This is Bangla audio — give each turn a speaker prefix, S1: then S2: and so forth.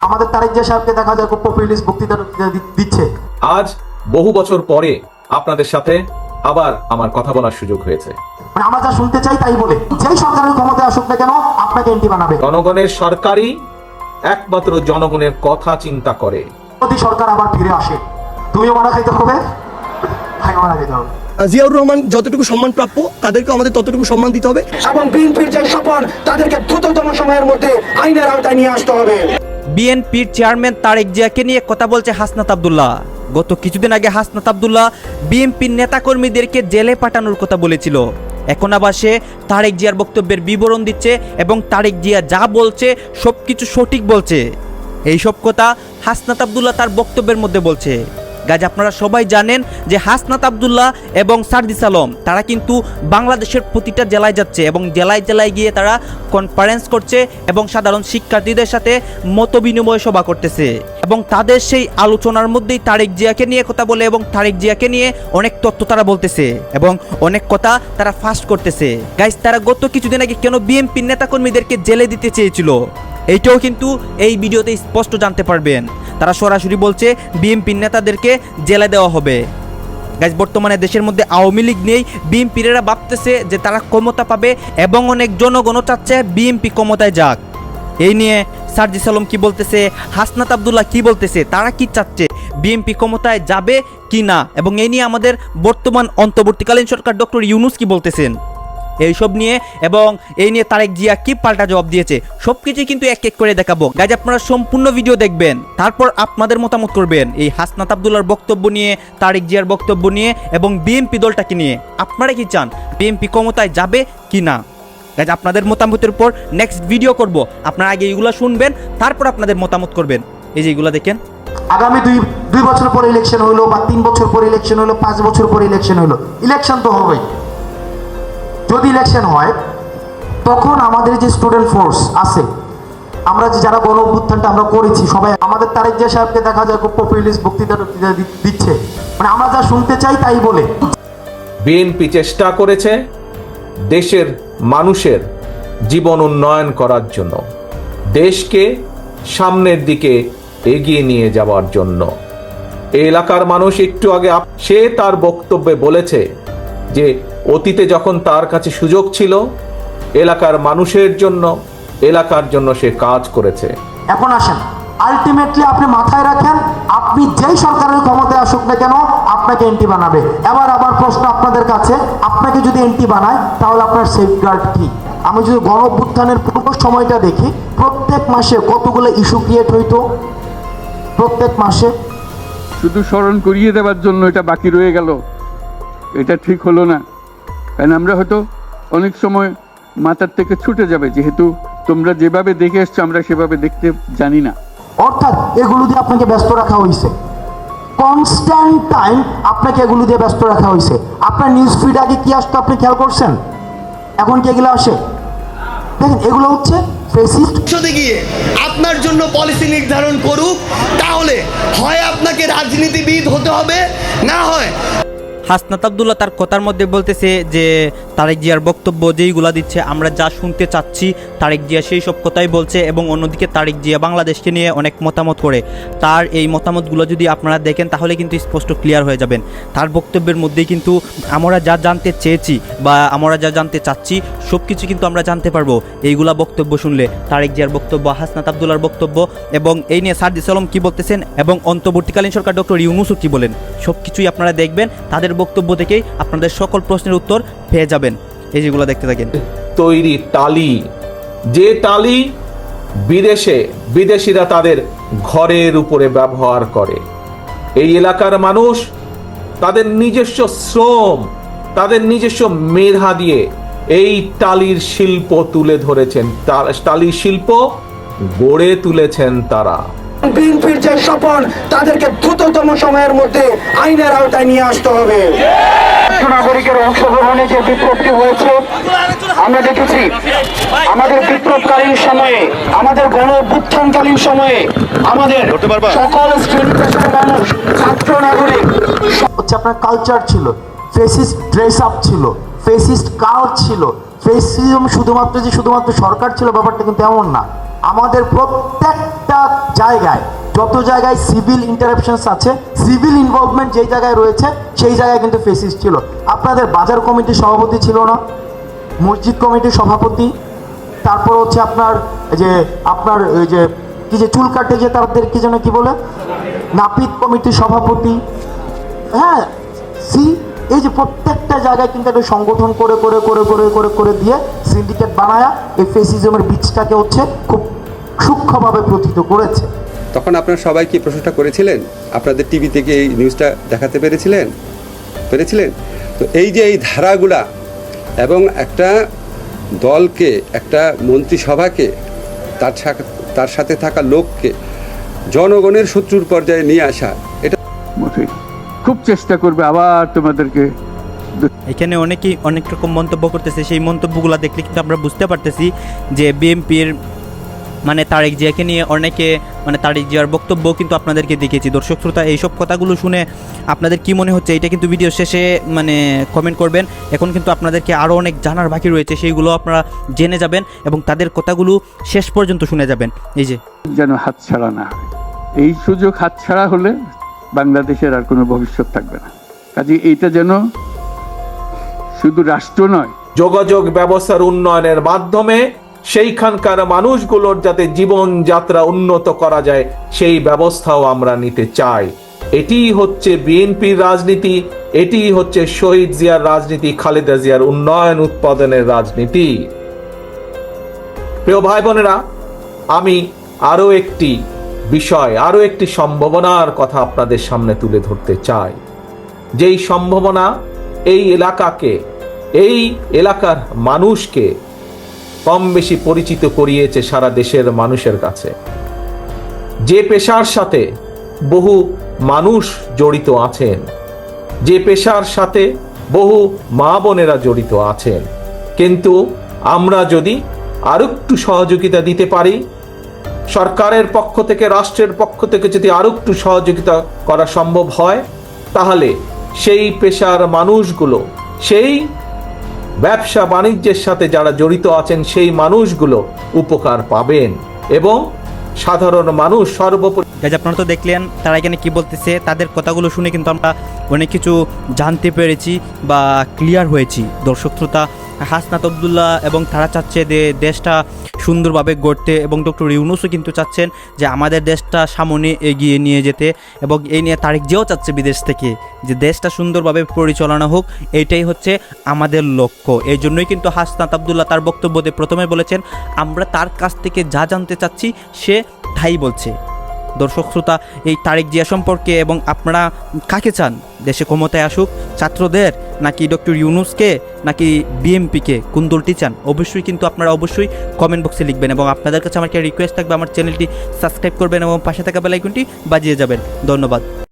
S1: আমাদের তারেক জিয়া সাহেবকে দেখা যায় খুব পপুলিস্ট বক্তৃতা দিচ্ছে।
S2: আজ বহু বছর পরে আপনাদের সাথে আবার আমার কথা বলার সুযোগ হয়েছে।
S1: মানে আমরা যা শুনতে চাই তাই বলে। যেই সরকারের ক্ষমতায় আসুক না কেন আপনাকে এন্টি বানাবে।
S2: জনগণের সরকারই একমাত্র জনগণের কথা চিন্তা করে।
S1: যদি সরকার আবার ফিরে আসে তুমিও মারা খাইতে হবে? ভাইও মারা খাইতে হবে।
S3: জিয়াউর রহমান যতটুকু সম্মান প্রাপ্য তাদেরকে আমাদের ততটুকু সম্মান দিতে হবে।
S4: এবং বিএনপির যে সফর তাদেরকে দ্রুততম সময়ের মধ্যে আইনের আওতায় নিয়ে আসতে হবে।
S5: বিএনপির চেয়ারম্যান তারেক জিয়াকে নিয়ে কথা বলছে হাসনাত আবদুল্লাহ। গত কিছুদিন আগে হাসনাত আবদুল্লাহ বিএনপির নেতাকর্মীদেরকে জেলে পাঠানোর কথা বলেছিল। এখন আবার সে তারেক জিয়ার বক্তব্যের বিবরণ দিচ্ছে এবং তারেক জিয়া যা বলছে সব কিছু সঠিক বলছে। এইসব কথা হাসনাত আবদুল্লাহ তার বক্তব্যের মধ্যে বলছে। গাজ আপনারা সবাই জানেন যে হাসনাত আবদুল্লাহ এবং সার্দিস আলম, তারা কিন্তু বাংলাদেশের প্রতিটা জেলায় যাচ্ছে এবং জেলায় জেলায় গিয়ে তারা কনফারেন্স করছে এবং সাধারণ শিক্ষার্থীদের সাথে মত বিনিময় সভা করতেছে। এবং তাদের সেই আলোচনার মধ্যেই তারেক জিয়াকে নিয়ে কথা বলে এবং তারেক জিয়াকে নিয়ে অনেক তথ্য তারা বলতেছে এবং অনেক কথা তারা ফাস্ট করতেছে। গাইজ, তারা গত কিছুদিন আগে কেন বিএনপির নেতাকর্মীদেরকে জেলে দিতে চেয়েছিল? এইটাও কিন্তু এই ভিডিওতে স্পষ্ট জানতে পারবেন। তারা সরাসরি বলছে বিএনপির নেতাদেরকে জেলে দেওয়া হবে। গাইজ, বর্তমানে দেশের মধ্যে আওয়ামী লীগ নেই, বিএনপিরা ভাবতেছে যে তারা ক্ষমতা পাবে এবং অনেক জনগণও চাচ্ছে বিএনপি ক্ষমতায় যাক। এই নিয়ে সার্জিস আলম কি বলতেছে, হাসনাত আবদুল্লাহ কি বলতেছে, তারা কি চাচ্ছে, বিএনপি ক্ষমতায় যাবে কি না? এবং এই নিয়ে আমাদের বর্তমান অন্তর্বর্তীকালীন সরকার ডক্টর ইউনুস কি বলতেছেন? এইসব নিয়ে এবং এই নিয়ে তারেক জিয়া কি পাল্টা জবাব দিয়েছে সব কিছুই কিন্তু এক এক করে দেখাবো। গাইজ আপনারা সম্পূর্ণ ভিডিও দেখবেন। তারপর আপনাদের মতামত করবেন। এই হাসনাত আবদুল্লার বক্তব্য নিয়ে, তারেক জিয়ার বক্তব্য নিয়ে এবং বিএনপি দলটাকে নিয়ে। আপনারা কি চান বিএনপি ক্ষমতায় যাবে কি না? গাইজ আপনাদের মতামতের উপর নেক্সট ভিডিও করব। আপনারা আগে এইগুলো শুনবেন, তারপর আপনাদের মতামত করবেন। এই যে এইগুলো দেখেন।
S1: আগামী দুই দুই বছর পর ইলেকশন হলো বা তিন বছর পর ইলেকশন হলো পাঁচ বছর পর ইলেকশন হলো ইলেকশন তো হবেই। যদি ইলেকশন হয়, তখন আমাদের যে স্টুডেন্ট ফোর্স আছে, আমরা যে যারা গণ অভ্যুত্থানটা আমরা করেছি, সবাই আমাদের তারেক জিয়া সাহেবকে দেখা যায় খুব পপুলিস্ট বক্তৃতা দিচ্ছে। মানে আমরা যা শুনতে চাই তাই বলে।
S2: বিএনপি চেষ্টা করেছে দেশের মানুষের জীবন উন্নয়ন করার জন্য, দেশকে সামনের দিকে এগিয়ে নিয়ে যাওয়ার জন্য। এলাকার মানুষ একটু আগে সে তার বক্তব্যে বলেছে যে অতীতে যখন তার কাছে সুযোগ ছিল এলাকার মানুষের জন্য এলাকার জন্য সে কাজ করেছে।
S1: এখন আসেন। আলটিমেটলি আপনি মাথায় রাখেন আপনি যেই সরকারের ক্ষমতায় আসুক না কেন আপনাকে এন্টি বানাবে। এবার আবার প্রশ্ন আপনাদের কাছে আপনাকে যদি এন্টি বানায় তাহলে আপনার সেফগার্ড কি? আমি যদি গণ অভ্যুত্থানের পূর্ব সময়টা দেখি প্রত্যেক মাসে কতগুলো ইস্যু ক্রিয়েট হইতো? প্রত্যেক মাসে।
S6: শুধু স্মরণ করিয়ে দেওয়ার জন্য এটা বাকি রয়ে গেল। এটা ঠিক হলো না। কারণ আমরা হয়তো অনেক সময় মাথার থেকে ছুটে যাবে যেহেতু তোমরা যেভাবে দেখে এসছো আমরা সেভাবে দেখতে জানি না।
S1: অর্থাৎ এগুলো দিয়ে আপনাকে ব্যস্ত রাখা হয়েছে কনস্ট্যান্ট টাইম আপনাকে এগুলো দিয়ে ব্যস্ত রাখা হয়েছে আপনার নিউজ ফিড আগে কি আসতো আপনি খেয়াল করছেন? এখন কি এগুলো আসে? দেখেন এগুলো হচ্ছে ফেসিস্ট
S3: সংসদে গিয়ে আপনার জন্য পলিসি নির্ধারণ করুক তাহলে হয় আপনাকে রাজনীতিবিদ হতে হবে না হয়
S5: হাসনাত আবদুল্লাহ তার কথার মধ্যে বলতেছে যে তারেক জিয়ার বক্তব্য যেইগুলা দিচ্ছে, আমরা যা শুনতে চাচ্ছি, তারেক জিয়া সেই সব কথাই বলছে এবং অন্যদিকে তারেক জিয়া বাংলাদেশকে নিয়ে অনেক মতামত করে। তার এই মতামতগুলো যদি আপনারা দেখেন, তাহলে কিন্তু স্পষ্ট ক্লিয়ার হয়ে যাবেন। তার বক্তব্যের মধ্যেই কিন্তু আমরা যা জানতে চেয়েছি বা আমরা যা জানতে চাচ্ছি সব কিছু কিন্তু আমরা জানতে পারব। এইগুলা বক্তব্য শুনলে তারেক জিয়ার বক্তব্য, হাসনাত আবদুল্লার বক্তব্য এবং এই নিয়ে সার্দিস আলম কী বলতেছেন এবং অন্তর্বর্তীকালীন সরকার ডক্টর ইউনুসও কি বলেন সব কিছুই আপনারা দেখবেন। তাদের বক্তব্য থেকেই আপনাদের সকল প্রশ্নের উত্তর পেয়ে যাবেন। এই যেগুলো দেখতে থাকেন।
S2: তৈরি টালি। যে টালি বিদেশে বিদেশিরা তাদের ঘরের উপরে ব্যবহার করে। এই এলাকার মানুষ তাদের নিজস্ব শ্রম তাদের নিজস্ব মেধা দিয়ে এই টালির শিল্প তুলে ধরেছেন। টালির শিল্প গড়ে তুলেছেন তারা।
S4: বিএনপির যে তাদেরকে দ্রুততম সময়ের মধ্যে আইনের আওতায় নিয়ে আসতে হবে। নাগরিকের অংশগ্রহণে যে বিপ্লবটি হয়েছে আমরা দেখেছি আমাদের বিপ্লবকালীন সময়ে আমাদের গণ অভ্যুত্থানকালীন সময়ে আমাদের সকল শ্রেণি পেশার মানুষ ছাত্র নাগরিক
S1: হচ্ছে আপনার কালচার ছিল ফেসিস্ট ড্রেস আপ ছিল ফেসিস্ট কাল ছিল ফেসিজম শুধুমাত্র যে শুধুমাত্র সরকার ছিল ব্যাপারটা কিন্তু এমন না। আমাদের প্রত্যেকটা জায়গায় যত জায়গায় সিভিল ইন্টারাপশনস আছে সিভিল ইনভলভমেন্ট যেই জায়গায় রয়েছে, সেই জায়গায় কিন্তু ফেসিস ছিল। আপনাদের বাজার কমিটির সভাপতি ছিল না, মসজিদ কমিটির সভাপতি, তারপর হচ্ছে আপনার যে, আপনার ওই যে, কি যে চুল কাটে যে তাদের কি যেন কি বলে? নাপিত কমিটির সভাপতি। হ্যাঁ সি, এই যে প্রত্যেকটা জায়গায় কিন্তু একটা সংগঠন করে করে করে করে করে করে দিয়ে সিন্ডিকেট বানায়া এই ফেসিজমের বীজটাকে হচ্ছে খুব সূক্ষ্মভাবে প্রথিত করেছে।
S7: তখন আপনারা সবাই কি প্রশ্নটা করেছিলেন? আপনাদের টিভি থেকে এই নিউজটা দেখাতে পেরেছিলেন? পেরেছিলেন? তো এই যে এই ধারাগুলা এবং একটা দলকে একটা মন্ত্রিসভাকে তার তার সাথে থাকা লোককে জনগণের শত্রুর পর্যায়ে নিয়ে আসা এটা
S6: খুব চেষ্টা করবে আবার তোমাদেরকে
S5: এখানে অনেকেই অনেক রকম মন্তব্য করতেছে। সেই মন্তব্যগুলো দেখলে কিন্তু আমরা বুঝতে পারতেছি যে বিএনপির মানে তারেক জিয়াকে নিয়ে অনেকে মানে তারেক জিয়ার বক্তব্য কিন্তু আপনাদেরকে দেখেছি। দর্শক শ্রোতা এইসব কথাগুলো শুনে আপনাদের কি মনে হচ্ছে? এটা কিন্তু ভিডিও শেষে মানে কমেন্ট করবেন। এখন কিন্তু আপনাদেরকে আরও অনেক জানার বাকি রয়েছে সেইগুলো আপনারা জেনে যাবেন এবং তাদের কথাগুলো শেষ পর্যন্ত শুনে যাবেন। এই যে।
S6: যেন হাতছাড়া না এই সুযোগ হাতছাড়া হলে বাংলাদেশের আর কোনো ভবিষ্যৎ থাকবে না। কাজে এইটা যেন শুধু রাষ্ট্র নয়
S2: যোগাযোগ ব্যবস্থার উন্নয়নের মাধ্যমে সেইখানকার মানুষগুলোর যাতে জীবনযাত্রা উন্নত করা যায়, সেই ব্যবস্থাও আমরা নিতে চাই। এটিই হচ্ছে বিএনপির রাজনীতি এটিই হচ্ছে শহীদ জিয়ার রাজনীতি, খালেদা জিয়ার উন্নয়ন উৎপাদনের রাজনীতি। প্রিয় ভাই বোনেরা আমি আরও একটি বিষয়, আরও একটি সম্ভাবনার কথা আপনাদের সামনে তুলে ধরতে চাই। যেই সম্ভাবনা এই এলাকাকে, এই এলাকার মানুষকে কম বেশি পরিচিত করিয়েছে সারা দেশের মানুষের কাছে। যে পেশার সাথে বহু মানুষ জড়িত আছেন, যে পেশার সাথে বহু মা বোনেরা জড়িত আছেন, কিন্তু আমরা যদি আরও একটু সহযোগিতা দিতে পারি, সরকারের পক্ষ থেকে, রাষ্ট্রের পক্ষ থেকে যদি আরও একটু সহযোগিতা করা সম্ভব হয়, তাহলে সেই পেশার মানুষগুলো সেই ব্যবসা বাণিজ্যের সাথে যারা জড়িত আছেন, সেই মানুষগুলো উপকার পাবেন। এবং সাধারণ মানুষ সর্বোপরি
S5: গাইজ আপনারা তো দেখলেন, তারা এখানে কি বলতেছে, তাদের কথাগুলো শুনে কিন্তু আমরা অনেক কিছু জানতে পেরেছি বা ক্লিয়ার হয়েছি। দর্শক শ্রোতা, হাসনাত আবদুল্লাহ এবং তারা চাচ্ছে যে দেশটা সুন্দরভাবে গড়তে এবং ডক্টর ইউনুসও কিন্তু চাচ্ছেন যে আমাদের দেশটা সামনে এগিয়ে নিয়ে যেতে এবং এই নিয়ে তারিখ যেও চাচ্ছে বিদেশ থেকে যে দেশটা সুন্দরভাবে পরিচালনা হোক, এটাই হচ্ছে আমাদের লক্ষ্য। এই জন্যই কিন্তু হাসনাত আবদুল্লাহ তার বক্তব্যতে প্রথমে বলেছেন, আমরা তার কাছ থেকে যা জানতে চাচ্ছি সে তাই বলছে। দর্শক শ্রোতা, এই তারেক জিয়া সম্পর্কে এবং আপনারা কাকে চান? দেশে ক্ষমতায় আসুক, ছাত্রদের নাকি ডক্টর ইউনুসকে, নাকি বিএমপিকে, কোন দলটি চান? অবশ্যই কিন্তু আপনারা অবশ্যই কমেন্ট বক্সে লিখবেন এবং আপনাদের কাছে আমার একটা রিকোয়েস্ট থাকবে, আমার চ্যানেলটি সাবস্ক্রাইব করবেন এবং পাশে থাকা বেলাইকনটি বাজিয়ে যাবেন। ধন্যবাদ।